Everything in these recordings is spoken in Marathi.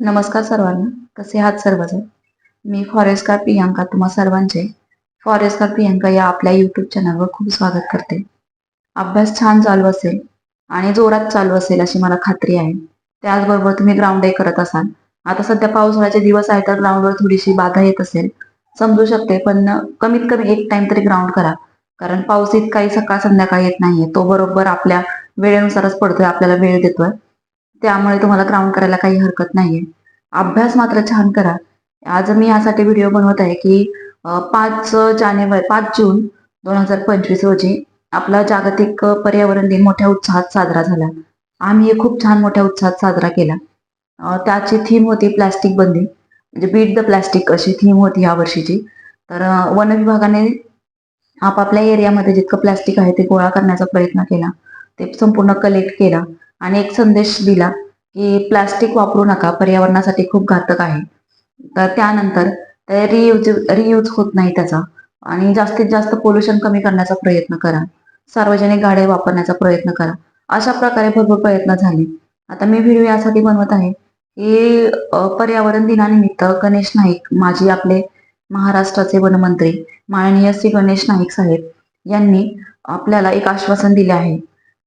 नमस्कार सर्वांना. कसे आहात सर्वजण? मी फॉरेस्टकार प्रियांका तुम्हा सर्वांचे. फॉरेस्टकार प्रियांका या आपल्या यूट्यूब चॅनलवर खूप स्वागत करते. अभ्यास छान चालू असेल आणि जोरात चालू असेल अशी मला खात्री आहे. त्याचबरोबर तुम्ही ग्राउंड डे करत असाल. आता सध्या पावसाळ्याचे दिवस आहे तर ग्राउंडवर थोडीशी बाधा येत असेल. समजू शकते पण कमीत कमी एक टाइम तरी ग्राउंड करा. कारण पाऊस इतकाही सकाळ संध्याकाळ येत नाहीये. तो बरोबर आपल्या वेळेनुसारच पडतोय आपल्याला वेळ देतोय. त्यामुळे तुम्हाला ग्राउंड करायला काही हरकत नाहीये. अभ्यास मात्र छान करा. आज मी यासाठी व्हिडिओ बनवत आहे की पाच जानेवारी पाच जून दोन हजार पंचवीस रोजी आपला जागतिक पर्यावरण दिन मोठ्या उत्साहात साजरा झाला. आम्ही हे खूप छान मोठ्या उत्साहात साजरा केला. त्याची थीम होती प्लॅस्टिक बंदी. म्हणजे बीट द प्लॅस्टिक अशी थीम होती या वर्षीची. तर वन विभागाने आपापल्या एरियामध्ये जितकं प्लॅस्टिक आहे ते गोळा करण्याचा प्रयत्न केला. ते संपूर्ण कलेक्ट केला. आणि एक संदेश दिला की प्लास्टिक वापरू नका पर्यावरणासाठी खूप घातक आहे. तर त्यानंतर ते रियूज रियूज होत नाही त्याचा. आणि जास्तीत जास्त पोल्युशन कमी करण्याचा प्रयत्न करा. सार्वजनिक गाड्या वापरण्याचा प्रयत्न करा. अशा प्रकारे भरपूर प्रयत्न झाले. आता मी व्हिडिओ यासाठी बनवत आहे की पर्यावरण दिनानिमित्त गणेश नाईक माजी आपले महाराष्ट्राचे वनमंत्री माननीय श्री गणेश नाईक साहेब यांनी आपल्याला एक आश्वासन दिले आहे.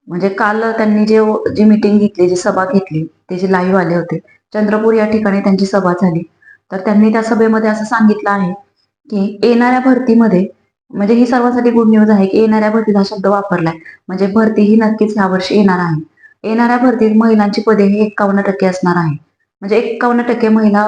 म्हणजे काल त्यांनी जे जी मिटिंग घेतली जी सभा घेतली ते जे लाईव्ह आले होते चंद्रपूर या ठिकाणी त्यांची सभा झाली. तर त्यांनी त्या सभेमध्ये असं सांगितलं आहे की येणाऱ्या भरतीमध्ये म्हणजे ही सर्वांसाठी गुड न्यूज आहे की येणाऱ्या भरतीचा शब्द वापरलाय. म्हणजे भरती ही नक्कीच यावर्षी येणार आहे. येणाऱ्या भरतीत महिलांची पदे ही एक्कावन्न टक्के असणार आहे. म्हणजे एक्कावन्न टक्के महिला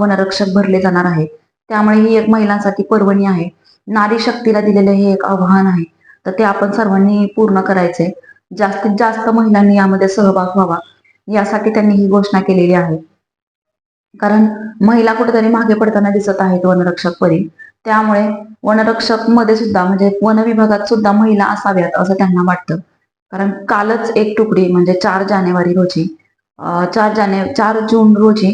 वनरक्षक भरले जाणार आहे. त्यामुळे ही एक महिलांसाठी पर्वणी आहे. नारी शक्तीला दिलेले हे एक आव्हान आहे. तर ते आपण सर्वांनी पूर्ण करायचे जास्तीत जास्त महिलांनी यामध्ये सहभाग व्हावा यासाठी त्यांनी ही घोषणा केलेली आहे. कारण महिला कुठेतरी मागे पडताना दिसत आहेत वनरक्षक पदी त्यामुळे वनरक्षकमध्ये सुद्धा म्हणजे वन विभागात सुद्धा महिला असाव्यात असं त्यांना वाटतं. कारण कालच एक तुकडी म्हणजे चार जानेवारी रोजी चार जाने चार जून रोजी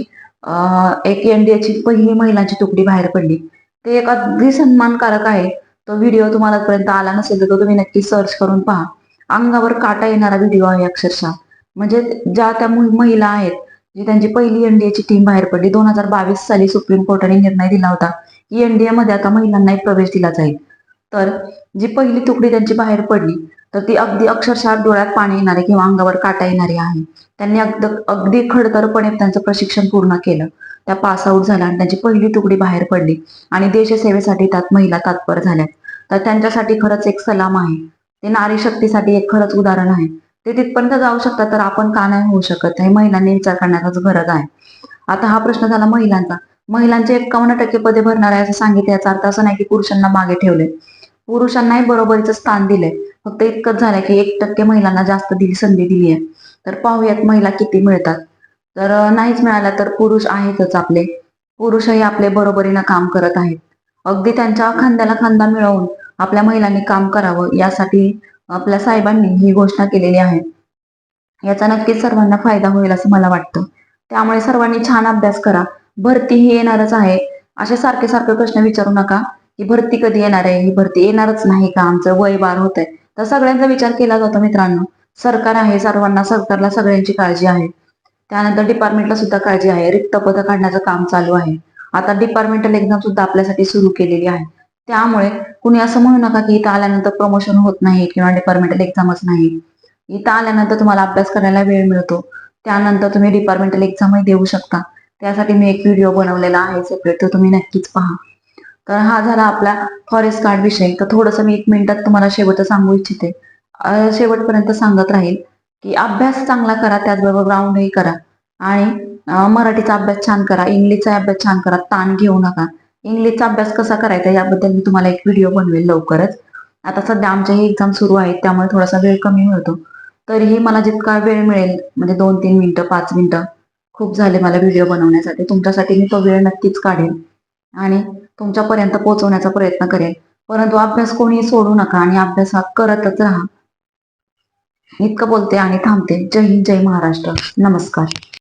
एक एनडीएची पहिली महिलांची तुकडी बाहेर पडली. ते एक अगदी सन्मानकारक आहे. तो व्हिडिओ तुम्हाला पर्यंत आला नसेल तर तो तुम्ही नक्की सर्च करून पहा. अंगावर काटा येणारा व्हिडिओ आहे अक्षरशः. म्हणजे ज्या त्या महिला आहेत जी त्यांची पहिली एनडीएची टीम बाहेर पडली दोन हजार बावीस साली सुप्रीम कोर्टाने निर्णय दिला होता की एनडीए मध्ये आता महिलांनाही प्रवेश दिला जाईल. तर जी पहिली तुकडी त्यांची बाहेर पडली तर ती अगदी अक्षरशः डोळ्यात पाणी येणारे किंवा अंगावर काटा येणारी आहे. त्यांनी अगदी अगदी खडतरपणे त्यांचं प्रशिक्षण पूर्ण केलं. त्या पास आऊट झाल्या आणि त्यांची पहिली तुकडी बाहेर पडली. आणि देशसेवेसाठी त्यात महिला तात्पर झाल्या. तर त्यांच्यासाठी खरंच एक सलाम आहे. ते नारी शक्तीसाठी एक खरंच उदाहरण आहे. ते तिथपर्यंत जाऊ शकतात तर आपण का नाही होऊ शकत? हे महिलांनी विचार करण्याचाच गरज आहे. आता हा प्रश्न झाला महिलांचा. महिलांचे एकावन्न टक्के पदे भरणार आहे असं सांगितलं. याचा अर्थ असं नाही की पुरुषांना मागे ठेवले. पुरुषांनाही बरोबरीचं स्थान दिले फक्त इतकंच झालंय की एक टक्के महिलांना जास्त दिली संधी दिली आहे. तर पाहूयात महिला किती मिळतात. तर नाहीच मिळाल्या तर पुरुष आहेतच आपले. पुरुषही आपले बरोबरीनं काम करत आहेत. अगदी त्यांच्या खांद्याला खांदा मिळवून आपल्या महिलांनी काम करावं यासाठी आपल्या साहेबांनी ही घोषणा केलेली आहे. याचा नक्कीच सर्वांना फायदा होईल असं मला वाटतं. त्यामुळे सर्वांनी छान अभ्यास करा. भरती ही येणारच आहे. असे सारखे सारखे प्रश्न विचारू नका की भरती कधी येणार आहे? ही भरती येणारच नाही का? आमचं वय बार होत आहे तर सगळ्यांचा विचार केला जातो मित्रांनो. सरकार आहे सर्वांना सरकारला सगळ्यांची काळजी आहे. त्यानंतर डिपार्टमेंटला सुद्धा काळजी आहे. रिक्त पद काढण्याचं काम चालू आहे. आता डिपार्टमेंटल एक्झाम सुद्धा आपल्यासाठी सुरू केलेली आहे. त्यामुळे कुणी असं म्हणू नका की इथं आल्यानंतर प्रमोशन होत नाही किंवा डिपार्टमेंटल एक्झामच नाही. इथं आल्यानंतर तुम्हाला अभ्यास करायला वेळ मिळतो. त्यानंतर तुम्ही डिपार्टमेंटल एक्झामही देऊ शकता. त्यासाठी मी एक व्हिडिओ बनवलेला आहे सेपरेट तो तुम्ही नक्कीच पहा. तर हा झाला आपला फॉरेस्ट गार्ड विषय. तर थोडंसं मी एक मिनिटात तुम्हाला शेवट सांगू इच्छिते. शेवटपर्यंत सांगत राहील की अभ्यास चांगला करा त्याचबरोबर राऊंडही करा. आणि मराठीचा अभ्यास छान करा इंग्लिशचा अभ्यास छान करा ताण घेऊ नका. इंग्लिशचा अभ्यास कसा करायचा याबद्दल मी तुम्हाला एक व्हिडिओ बनवेल लवकरच. आता सध्या आमच्याही एक्झाम सुरू आहेत त्यामुळे थोडासा वेळ कमी मिळतो तरीही मला जितका वेळ मिळेल म्हणजे दोन तीन मिनटं पाच मिनिटं खूप झाले मला व्हिडिओ बनवण्यासाठी. तुमच्यासाठी मी तो वेळ नक्कीच काढेन आणि तुमच्यापर्यंत पोहोचवण्याचा प्रयत्न करेन. परंतु अभ्यास कोणी सोडू नका आणि अभ्यास हा करतच राहा. इतकं बोलते आणि थांबते. जय हिंद जय महाराष्ट्र. नमस्कार.